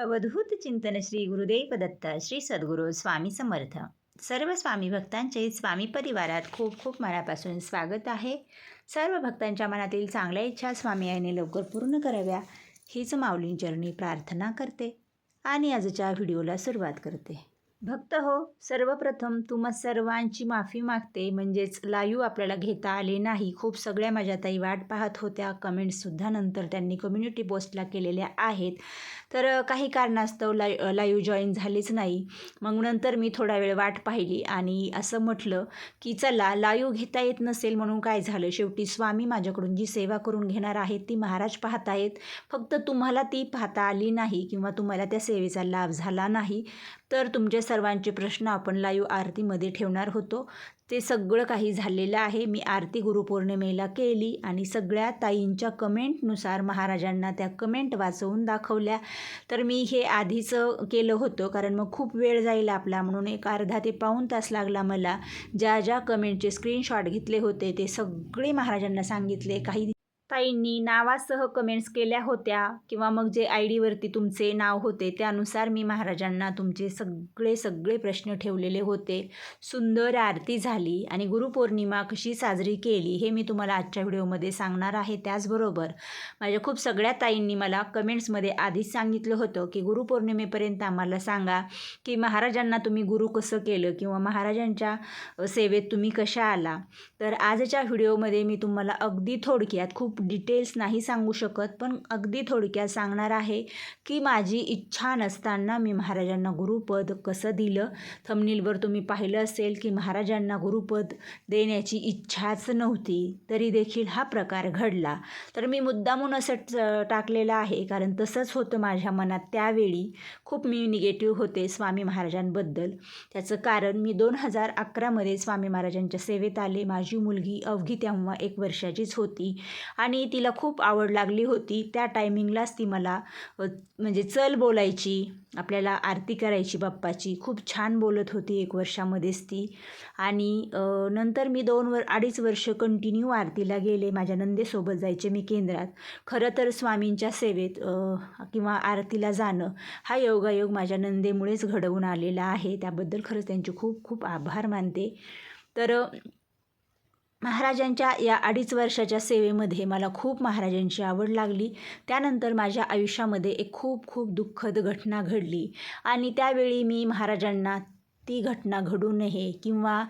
अवधूत चिंतन श्री गुरुदेव दत्त श्री सद्गुरू स्वामी समर्थ. सर्व स्वामी भक्तांचे स्वामी परिवारात खूप खूप मनापासून स्वागत आहे. सर्व भक्तांच्या मनातील चांगल्या इच्छा स्वामी आईने लवकर पूर्ण कराव्या हीच माऊलींचरणी प्रार्थना करते आणि आजच्या व्हिडिओला सुरुवात करते. भक्त हो सर्वप्रथम तुम्हा सर्वांची माफी मागते. म्हणजेच लाईव्ह आपल्याला घेता आले नाही. खूप सगळ्या माझ्या ताई वाट पाहत होत्या. कमेंट्ससुद्धा नंतर त्यांनी कम्युनिटी पोस्टला केलेल्या आहेत. तर काही कारणास्तव लाय लाईव्ह जॉईन झालीच नाही. मग नंतर मी थोडा वेळ वाट पाहिली आणि असं म्हटलं की चला लाईव्ह घेता येत नसेल म्हणून काय झालं? शेवटी स्वामी माझ्याकडून जी सेवा करून घेणार आहेत ती महाराज पाहत आहेत फक्त तुम्हाला ती पाहता आली नाही किंवा तुम्हाला त्या सेवेचा लाभ झाला नाही. तर तुमचे सर्वांचे प्रश्न आपण लाईव्ह आरतीमध्ये ठेवणार होतो. ते सगळं काही झालेलं आहे. मी आरती गुरुपौर्णिमेला केली आणि सगळ्या ताईंच्या कमेंटनुसार महाराजांना त्या कमेंट वाचवून दाखवल्या. तर मी हे आधीच केलं होतं कारण मग खूप वेळ जाईल आपला म्हणून एक अर्धा ते पाऊण तास लागला मला. ज्या ज्या कमेंटचे स्क्रीनशॉट घेतले होते ते सगळे महाराजांना सांगितले. काही ताईंनी नावासह कमेंट्स केल्या होत्या किंवा मग जे आय डीवरती तुमचे नाव होते त्यानुसार मी महाराजांना तुमचे सगळे सगळे प्रश्न ठेवलेले होते. सुंदर आरती झाली आणि गुरुपौर्णिमा कशी साजरी केली हे मी तुम्हाला आजच्या व्हिडिओमध्ये सांगणार आहे त्याचबरोबर माझ्या खूप सगळ्या ताईंनी मला कमेंट्समध्ये आधीच सांगितलं होतं की गुरुपौर्णिमेपर्यंत आम्हाला सांगा की महाराजांना तुम्ही गुरु कसं केलं किंवा महाराजांच्या सेवेत तुम्ही कशा आला. तर आजच्या व्हिडिओमध्ये मी तुम्हाला अगदी थोडक्यात खूप डिटेल्स नाही सांगू शकत पण अगदी थोडक्यात सांगणार आहे की माझी इच्छा नसताना मी महाराजांना गुरुपद कसं दिलं. थमनीलवर तुम्ही पाहिलं असेल की महाराजांना गुरुपद देण्याची इच्छाच नव्हती तरी देखील हा प्रकार घडला. तर मी मुद्दामून असं ट- टाकलेलं आहे कारण तसंच होतं माझ्या मनात त्यावेळी. खूप मी निगेटिव्ह होते स्वामी महाराजांबद्दल. त्याचं कारण मी दोन हजार अकरामध्ये स्वामी महाराजांच्या सेवेत आले. माझी मुलगी अवघी तेव्हा एक वर्षाचीच होती. आणि आणि तिला खूप आवड लागली होती. त्या टायमिंगलाच ती मला म्हणजे चल बोलायची आपल्याला आरती करायची बाप्पाची. खूप छान बोलत होती एक वर्षामध्येच ती. आणि नंतर मी दोन वर अडीच वर्ष कंटिन्यू आरतीला गेले. माझ्या नंदेसोबत जायचे मी केंद्रात. खरं तर स्वामींच्या सेवेत किंवा आरतीला जाणं हा योगायोग माझ्या नंदेमुळेच घडवून आलेला आहे. त्याबद्दल खरंच त्यांचे खूप खूप आभार मानते. तर महाराजांच्या या अडीच वर्षाच्या सेवेमध्ये मला खूप महाराजांची आवड लागली. त्यानंतर माझ्या आयुष्यामध्ये एक खूप खूप दुःखद घटना घडली. आणि त्यावेळी मी महाराजांना ती घटना घडू नये किंवा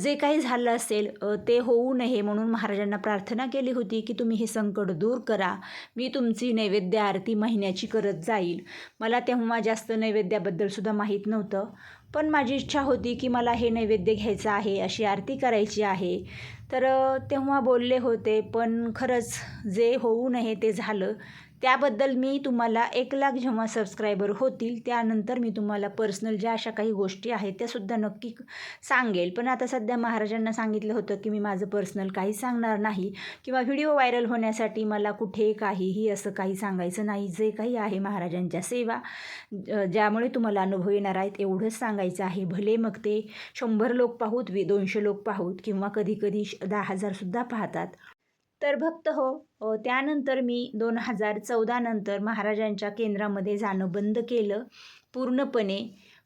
जे काही झालं असेल ते होऊ नये म्हणून महाराजांना प्रार्थना केली होती की तुम्ही हे संकट दूर करा. मी तुमची नैवेद्य आरती महिन्याची करत जाईल. मला तेव्हा जास्त नैवेद्याबद्दलसुद्धा माहीत नव्हतं. पण माझी इच्छा होती की मला हे नैवेद्य घ्यायचं आहे अशी आरती करायची आहे. तर तेव्हा बोलले होते पण खरंच जे होऊ नये ते झालं. त्याबद्दल मी तुम्हाला एक लाख जेव्हा सबस्क्रायबर होतील त्यानंतर मी तुम्हाला पर्सनल ज्या अशा काही गोष्टी आहेत त्यासुद्धा नक्की सांगेल. पण आता सध्या महाराजांना सांगितलं होतं की मी माझं पर्सनल काही सांगणार नाही किंवा व्हिडिओ व्हायरल होण्यासाठी मला कुठे काहीही असं काही सांगायचं नाही. जे काही आहे महाराजांच्या सेवा ज- ज्यामुळे तुम्हाला अनुभव येणार आहेत एवढंच सांगायचं आहे. भले मग ते शंभर लोक पाहूत वी दोनशे लोक पाहूत किंवा कधी कधी श- दहा हजारसुद्धा पाहतात. तर भक्त हो. त्यानंतर मी दोन हजार चौदानंतर महाराजांच्या केंद्रामध्ये जाणं बंद केलं. पूर्णपणे.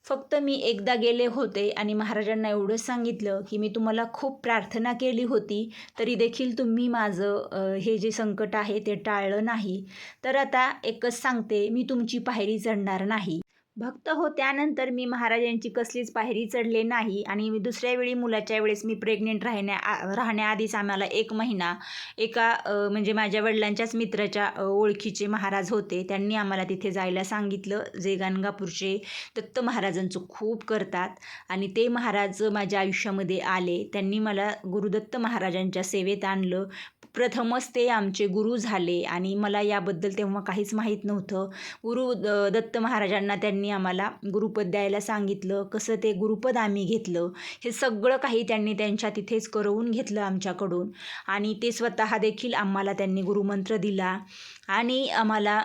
फक्त मी एकदा गेले होते आणि महाराजांना एवढं सांगितलं की मी तुम्हाला खूप प्रार्थना केली होती तरी देखील तुम्ही माझं हे जे संकट आहे ते टाळलं नाही. तर आता एकच सांगते मी तुमची पायरी चढणार नाही. भक्त हो त्यानंतर मी महाराजांची कसलीच पायरी चढले नाही आणि मी दुसऱ्या वेळी मुलाच्या वेळेस मी प्रेग्नेंट राहण्या राहण्याआधीच आम्हाला एक महिना एका म्हणजे माझ्या वडिलांच्याच मित्राच्या ओळखीचे महाराज होते. त्यांनी आम्हाला तिथे जायला सांगितलं जे गाणगापूरचे दत्त महाराजांचं खूप करतात आणि ते महाराज माझ्या आयुष्यामध्ये आले. त्यांनी मला गुरुदत्त महाराजांच्या सेवेत आणलं. प्रथमच ते आमचे गुरु झाले आणि मला याबद्दल तेव्हा काहीच माहीत नव्हतं. गुरु दत्त महाराजांना त्यांनी आम्हाला गुरुपद द्यायला सांगितलं कसं ते गुरुपद आम्ही घेतलं हे सगळं काही त्यांनी त्यांच्या तिथेच करवून घेतलं आमच्याकडून. आणि ते स्वतः देखील आम्हाला त्यांनी गुरुमंत्र दिला आणि आम्हाला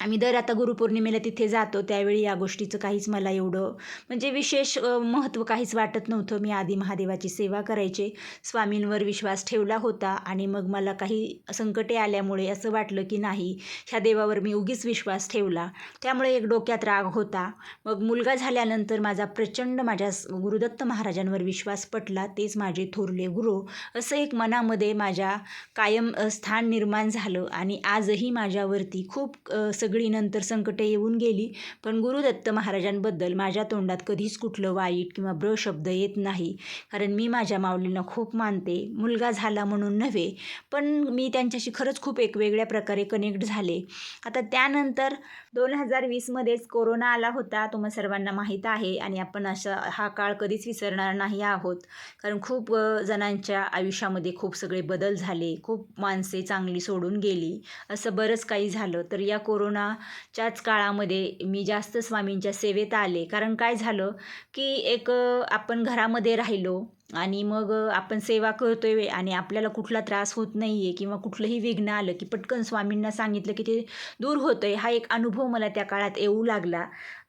आम्ही दर आता गुरुपौर्णिमेला तिथे जातो त्यावेळी या गोष्टीचं काहीच मला एवढं म्हणजे विशेष महत्त्व काहीच वाटत नव्हतं. मी आधी महादेवाची सेवा करायचे. स्वामींवर विश्वास ठेवला होता आणि मग मला काही संकटे आल्यामुळे असं वाटलं की नाही ह्या देवावर मी उगीच विश्वास ठेवला. त्यामुळे एक डोक्यात राग होता. मग मुलगा झाल्यानंतर माझा प्रचंड माझ्या गुरुदत्त महाराजांवर विश्वास पटला. तेच माझे थोरले गुरु. असं एक मनामध्ये माझ्या कायम स्थान निर्माण झालं आणि आजही माझ्यावरती खूप स सगळी नंतर संकटे येऊन गेली. पण गुरुदत्त महाराजांबद्दल माझ्या तोंडात कधीच कुठलं वाईट किंवा ब्र शब्द येत नाही. कारण मी माझ्या माऊलींना खूप मानते. मुलगा झाला म्हणून नव्हे पण मी त्यांच्याशी खरंच खूप एक वेगळ्या प्रकारे कनेक्ट झाले. आता त्यानंतर दोन हजार वीसमध्येच कोरोना आला होता. तुम्हा सर्वांना माहीत आहे आणि आपण असा हा काळ कधीच विसरणार नाही आहोत. कारण खूप जणांच्या आयुष्यामध्ये खूप सगळे बदल झाले. खूप माणसे चांगली सोडून गेली. असं बरंच काही झालं. तर या कोरोना कोरोनाच्याच काळामध्ये मी जास्त स्वामींच्या सेवेत आले. कारण काय झालं की एक आपण घरामध्ये राहिलो आणि मग आपण सेवा करतोय आणि आपल्याला कुठला त्रास होत नाही आहे किंवा कुठलंही विघ्न आलं की पटकन स्वामींना सांगितलं की ते दूर होतं आहे हा एक अनुभव मला त्या काळात येऊ लागला.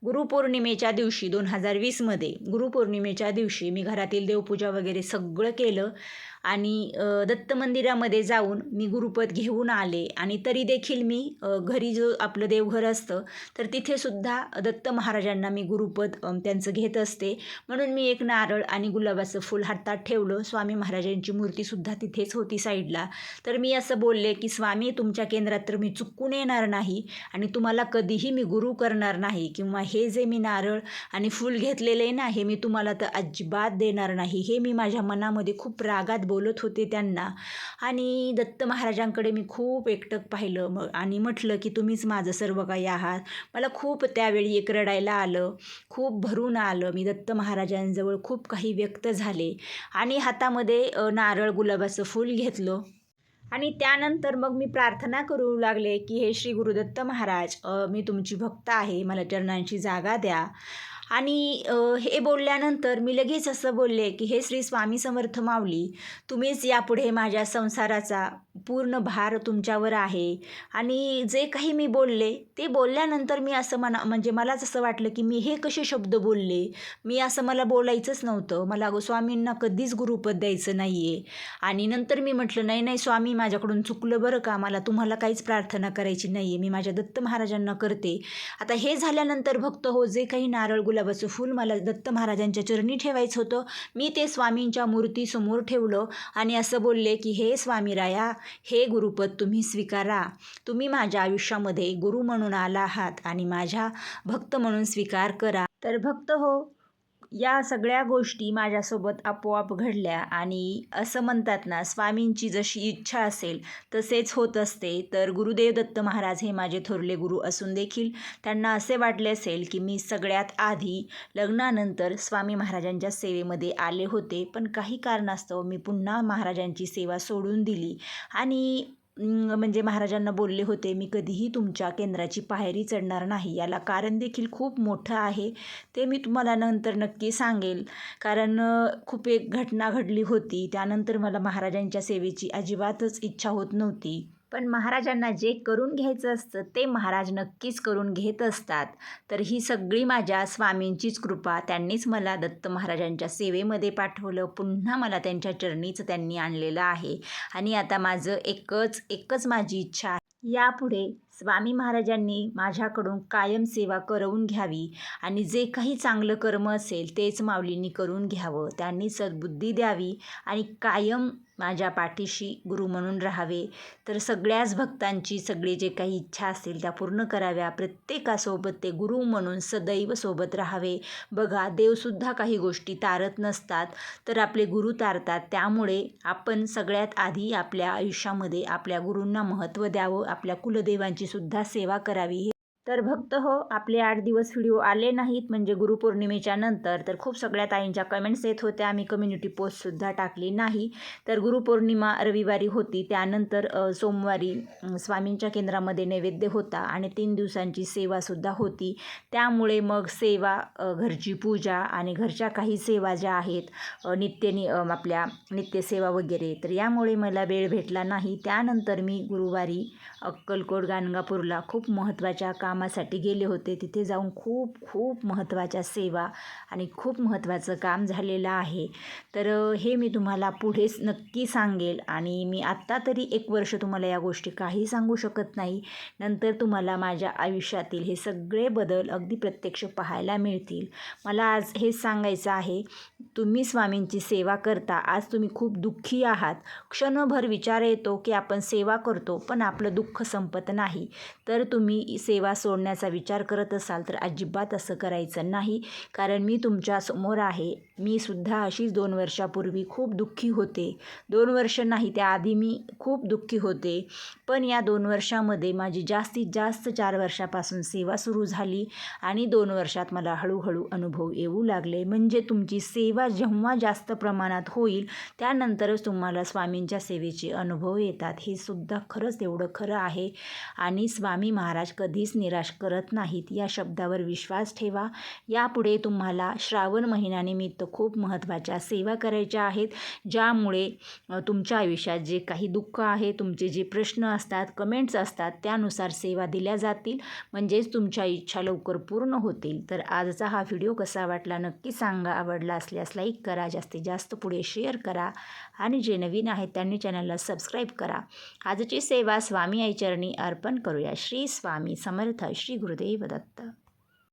गुरुपौर्णिमेच्या दिवशी दोन हजार वीसमध्ये गुरुपौर्णिमेच्या दिवशी मी घरातील देवपूजा वगैरे सगळं केलं. आणि दत्त मंदिरामध्ये जाऊन मी गुरुपद घेऊन आले आणि तरी देखील मी घरी जो आपलं देवघर असतं तर तिथे सुद्धा दत्त महाराजांना मी गुरुपद त्यांचं घेत असते. म्हणून मी एक नारळ आणि गुलाबाचं फूल हातात ठेवलं. स्वामी महाराजांची मूर्तीसुद्धा तिथेच होती साईडला. तर मी असं बोलले की स्वामी तुमच्या केंद्रात तर मी चुकून येणार नाही आणि तुम्हाला कधीही मी गुरु करणार नाही किंवा हे जे मी नारळ आणि फूल घेतलेले ना हे मी तुम्हाला तर अजिबात देणार नाही. हे मी माझ्या मनामध्ये खूप रागात बोल बोलत होते त्यांना. आणि दत्त महाराजांकडे मी खूप एकटक पाहिलं मग आणि म्हटलं की तुम्हीच माझं सर्व काही आहात. मला खूप त्यावेळी एक रडायला आलं. खूप भरून आलं. मी दत्त महाराजांजवळ खूप काही व्यक्त झाले. आणि हातामध्ये नारळ गुलाबाचं फूल घेतलं. आणि त्यानंतर मग मी प्रार्थना करू लागले की हे श्री गुरुदत्त महाराज मी तुमची भक्त आहे. मला चरणांची जागा द्या. आणि हे बोलल्यानंतर मी लगेच असं बोलले की हे श्री स्वामी समर्थ माऊली तुम्हीच यापुढे माझ्या संसाराचा पूर्ण भार तुमच्यावर आहे. आणि जे काही मी बोलले ते बोलल्यानंतर मी असं मना म्हणजे मलाच असं वाटलं की मी हे कसे शब्द बोलले मी असं मला बोलायचंच नव्हतं. मला स्वामींना कधीच गुरुपद द्यायचं नाही आहे आणि नंतर मी म्हटलं नाही नाही स्वामी माझ्याकडून चुकलं बरं का? मला तुम्हाला काहीच प्रार्थना करायची नाही आहे मी माझ्या दत्त महाराजांना करते. आता हे झाल्यानंतर भक्त हो जे काही नारळ गुलाबाचं फूल मला दत्त महाराजांच्या चरणी ठेवायचं होतं मी ते स्वामींच्या मूर्तीसमोर ठेवलं आणि असं बोलले की हे स्वामी राया हे गुरुपद तुम्ही स्वीकारा. तुम्ही माझ्या आयुष्यामध्ये गुरु म्हणून आला आहात आणि माझ्या भक्त म्हणून स्वीकार करा. तर भक्त हो या सगळ्या गोष्टी माझ्यासोबत आपोआप घडल्या आणि असं म्हणतात ना स्वामींची जशी इच्छा असेल तसेच होत असते. तर गुरुदेव दत्त महाराज हे माझे थोरले गुरु असून देखील त्यांना असे वाटले असेल की मी सगळ्यात आधी लग्नानंतर स्वामी महाराजांच्या सेवेमध्ये आले होते. पण काही कारणास्तव मी पुन्हा महाराजांची सेवा सोडून दिली आणि म्हणजे महाराजांना बोलले होते मी कधीही तुमच्या केंद्राची पायरी चढणार नाही. याला कारण देखील खूप मोठं आहे. ते मी तुम्हाला नंतर नक्की सांगेल. कारण खूप एक घटना घडली होती. त्यानंतर मला महाराजांच्या सेवेची अजिबातच इच्छा होत नव्हती. पण महाराजांना जे करून घ्यायचं असतं ते महाराज नक्कीच करून घेत असतात. तर ही सगळी माझ्या स्वामींचीच कृपा. त्यांनीच मला दत्त महाराजांच्या सेवेमध्ये पाठवलं. पुन्हा मला त्यांच्या चरणीचं त्यांनी आणलेलं आहे. आणि आता माझं एकच एकच माझी इच्छा आहे. यापुढे स्वामी महाराजांनी माझ्याकडून कायम सेवा करवून घ्यावी. आणि जे काही चांगलं कर्म असेल तेच माऊलींनी करून घ्यावं. त्यांनी सद्बुद्धी द्यावी. आणि कायम माझ्या पाठीशी गुरु म्हणून राहावे. तर सगळ्याच भक्तांची सगळी जे काही इच्छा असेल त्या पूर्ण कराव्या. प्रत्येकासोबत ते गुरु म्हणून सदैव सोबत राहावे. बघा देवसुद्धा काही गोष्टी तारत नसतात तर आपले गुरु तारतात. त्यामुळे आपण सगळ्यात आधी आपल्या आयुष्यामध्ये आपल्या गुरूंना महत्त्व द्यावं. आपल्या कुलदेवांची सुद्धा सेवा करावी. तर भक्त हो आपले आठ दिवस व्हिडिओ आले नाहीत म्हणजे गुरुपौर्णिमेच्या नंतर. तर खूप सगळ्या ताईंच्या कमेंट्स येत होत्या. आम्ही कम्युनिटी पोस्टसुद्धा टाकली नाही. तर गुरुपौर्णिमा रविवारी होती. त्यानंतर सोमवारी स्वामींच्या केंद्रामध्ये नैवेद्य होता आणि तीन दिवसांची सेवासुद्धा होती. त्यामुळे मग सेवा घरची पूजा आणि घरच्या काही सेवा ज्या आहेत नित्य नित्यनी आपल्या नित्यसेवा वगैरे. तर यामुळे मला वेळ भेटला नाही. त्यानंतर मी गुरुवारी अक्कलकोट गाणगापूरला खूप महत्त्वाच्या काम कामासाठी गेले होते. तिथे जाऊन खूप खूप महत्त्वाच्या सेवा आणि खूप महत्त्वाचं काम झालेलं आहे. तर हे मी तुम्हाला पुढेच नक्की सांगेल आणि मी आत्ता तरी एक वर्ष तुम्हाला या गोष्टी काही सांगू शकत नाही. नंतर तुम्हाला माझ्या आयुष्यातील हे सगळे बदल अगदी प्रत्यक्ष पाहायला मिळतील. मला आज हेच सांगायचं आहे तुम्ही स्वामींची सेवा करता. आज तुम्ही खूप दुःखी आहात. क्षणभर विचार येतो की आपण सेवा करतो पण आपलं दुःख संपत नाही. तर तुम्ही सेवा सोडण्याचा विचार करत असाल तर अजिबात असं करायचं नाही. कारण मी तुमच्यासमोर आहे. मी सुद्धा अशीच दोन वर्षापूर्वी खूप दुःखी होते. दोन वर्ष नाही त्याआधी मी खूप दुःखी होते. पण या दोन वर्षामध्ये माझी जास्तीत जास्त चार वर्षापासून सेवा सुरू झाली आणि दोन वर्षात मला हळूहळू अनुभव येऊ लागले. म्हणजे तुमची सेवा जेव्हा जास्त प्रमाणात होईल त्यानंतरच तुम्हाला स्वामींच्या सेवेचे अनुभव येतात. हे सुद्धा खरंच एवढं खरं आहे. आणि स्वामी महाराज कधीच निराश करत नाहीत. या शब्दावर विश्वास ठेवा. यापुढे तुम्हाला श्रावण महिन्यानिमित्त खूप महत्त्वाच्या सेवा करायच्या आहेत ज्यामुळे तुमच्या आयुष्यात जे काही दुःख आहे तुमचे जे प्रश्न असतात कमेंट्स असतात त्यानुसार सेवा दिल्या जातील. म्हणजेच तुमच्या इच्छा लवकर पूर्ण होतील. तर आजचा हा व्हिडिओ कसा वाटला नक्की सांगा. आवडला असल्यास लाईक करा. जास्तीत जास्त पुढे शेअर करा. आणि जे नवीन आहेत त्यांनी चॅनलला सबस्क्राईब करा. आजची सेवा स्वामी आईचरणी अर्पण करूया. श्री स्वामी समर्थ. समर्थ श्री गुरुदेव दत्त